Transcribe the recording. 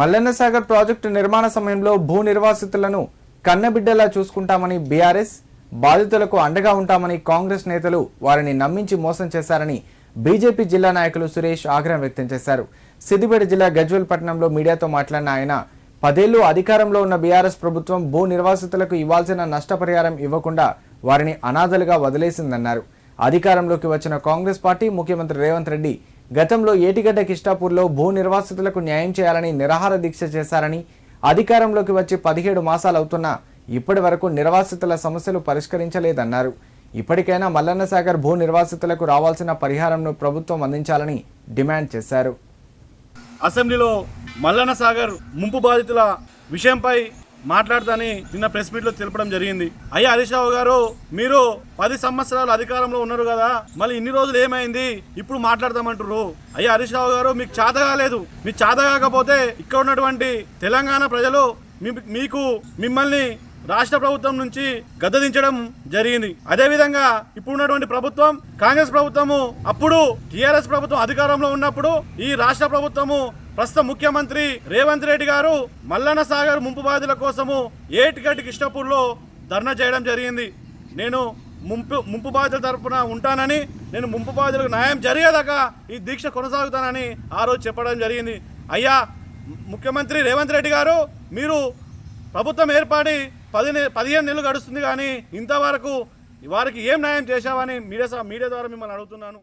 Mallanna Sagar project నిర్మాణ సమయంలో భూ నిర్వాసితులను కన్నబిడ్డలా చూసుకుంటామని బీఆర్ఎస్ బాధితులకు అండగా ఉంటామని కాంగ్రెస్ నేతలు వారిని నమ్మించి మోసం చేశారని బీజేపీ జిల్లా నాయకులు సురేష్ ఆగ్రహం వ్యక్తం చేశారు. సిద్దిపేట జిల్లా గజ్వెల్ పట్టణంలో మీడియాతో మాట్లాడిన ఆయన పదేళ్ళు అధికారంలో ఉన్న బీఆర్ఎస్ ప్రభుత్వం భూ నిర్వాసితులకు ఇవ్వాల్సిన నష్టపరిహారం ఇవ్వకుండా వారిని అనాథలుగా వదిలేసిందన్నారు. అధికారంలోకి వచ్చిన కాంగ్రెస్ పార్టీ ముఖ్యమంత్రి రేవంత్ రెడ్డి గతంలో ఏటిగడ్డ కిష్టాపూర్లో భూ నిర్వాసితులకు న్యాయం చేయాలని నిరాహార దీక్ష చేశారని అధికారంలోకి వచ్చి పదిహేడు మాసాలవుతున్నా ఇప్పటి వరకు నిర్వాసితుల సమస్యలు పరిష్కరించలేదన్నారు. ఇప్పటికైనా మల్లన్న సాగర్ భూ నిర్వాసితులకు రావాల్సిన పరిహారంను ప్రభుత్వం అందించాలని డిమాండ్ చేశారు. అసెంబ్లీలో మల్లన్న సాగర్ ముంపు బాధితుల విషయంపై మాట్లాడతాని నిన్న ప్రెస్ మీట్లో తెలపడం జరిగింది. అయ్యా హరీష్ రావు గారు మీరు పది సంవత్సరాలు అధికారంలో ఉన్నారు కదా మళ్ళీ ఇన్ని రోజులు ఏమైంది? ఇప్పుడు మాట్లాడదామంటారు అయ్యా హరీష్ రావు గారు మీకు చేత కాలేదు. మీకు చేత కాకపోతే ఇక్కడ ఉన్నటువంటి తెలంగాణ ప్రజలు మీ- మీకు మిమ్మల్ని రాష్ట్ర ప్రభుత్వం నుంచి గద్దదించడం జరిగింది. అదేవిధంగా ఇప్పుడు ఉన్నటువంటి ప్రభుత్వం కాంగ్రెస్ ప్రభుత్వము అప్పుడు టీఆర్ఎస్ ప్రభుత్వం అధికారంలో ఉన్నప్పుడు ఈ రాష్ట్ర ప్రభుత్వము ప్రస్తుత ముఖ్యమంత్రి రేవంత్ రెడ్డి గారు మల్లన్న సాగర్ ముంపు బాధితుల కోసము ఏటిగడ్డి కృష్ణపూర్లో ధర్నా చేయడం జరిగింది. నేను ముంపు ముంపు బాధితుల తరఫున ఉంటానని నేను ముంపు బాధితులకు న్యాయం జరిగేదాకా ఈ దీక్ష కొనసాగుతానని ఆ రోజు చెప్పడం జరిగింది. అయ్యా ముఖ్యమంత్రి రేవంత్ రెడ్డి గారు మీరు ప్రభుత్వం ఏర్పడి పది పదిహేను నెలలు గడుస్తుంది కానీ ఇంతవరకు వారికి ఏం న్యాయం చేశావని మీడియా మీడియా ద్వారా మిమ్మల్ని అడుగుతున్నాను.